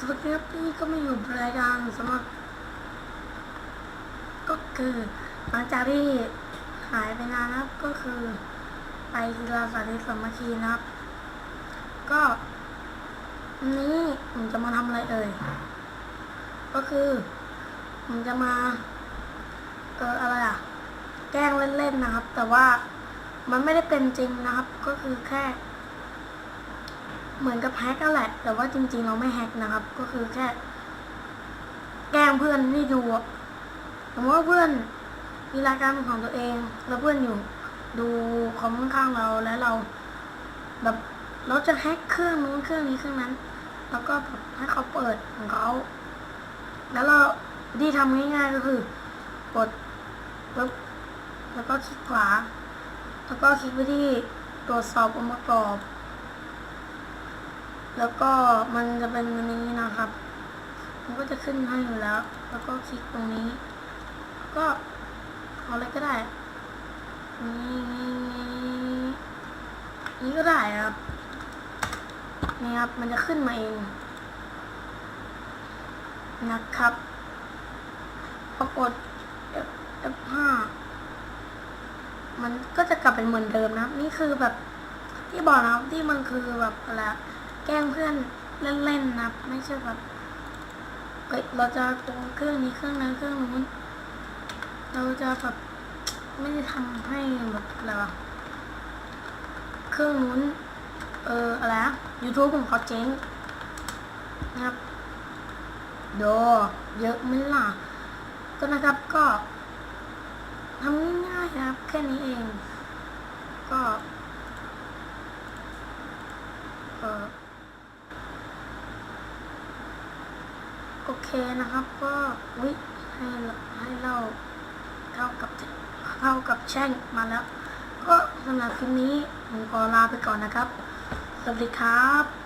สวัสดีครับนี่ก็มาอยู่รายการสำหรับก็คือหลังจากที่หายไปนานนะครับ ก็คือไปกีฬาสาธิตสมัคคีนะครับ ก็วันนี้ผมจะมาทำอะไรเอ่ย ก็คือผมจะมา เอออะไรอะแกล้งเล่นๆนะครับ แต่ว่ามันไม่ได้เป็นจริงนะครับ ก็คือแค่ เหมือนกับแฮกก็แหละ แต่ว่าจริง ๆ เราไม่แฮกนะครับ ก็คือแค่ แกล้งเพื่อนให้ดูสมมติว่าเพื่อนมีรายการเป็นของตัวเอง แล้วเพื่อนอยู่ ดูคอมข้างเราแล้วเรา แบบเราจะแฮกเครื่องนู้นเครื่องนี้เครื่องนั้น แล้วก็แบบให้เขาเปิดของเขาแล้วเราที่ทำง่ายๆก็คือกดปึ๊บแล้วก็คลิกขวา แล้วก็คลิกไปที่ตรวจสอบองค์ประกอบ แล้วก็มันจะเป็นอันนี้นะครับ มันก็จะขึ้นให้อยู่แล้ว แล้วก็คลิกตรงนี้ ก็เอาอะไรก็ได้นี่นี่นี่ก็ได้ครับนี่ครับ มันจะขึ้นมาเอง นะครับ ปรากฏ F F5 มันก็จะกลับเป็นเหมือนเดิมนะครับ นี่คือแบบที่บอกนะครับที่มันคือแบบอะไร แกล้งเพื่อนเล่นๆนะไม่ใช่แบบเอ้ยเราจะตรงเครื่องนี้เครื่องนั้นเครื่องนู้นเราจะแบบไม่ได้ทำให้แบบอะไรวะเครื่องนู้นเอออะไรอะ YouTube ของเขาเจ๊งนะครับโดเยอะไหม่ล่ะก็นะครับก็ทำง่ายๆนะครับ แค่นี้เอง ก็ก็ โอเคนะครับก็วิให้ให้เราเข้ากับเข้ากับแช่งมาแล้ว ก็สำหรับคลิปนี้ผมขอลาไปก่อนนะครับ สวัสดีครับ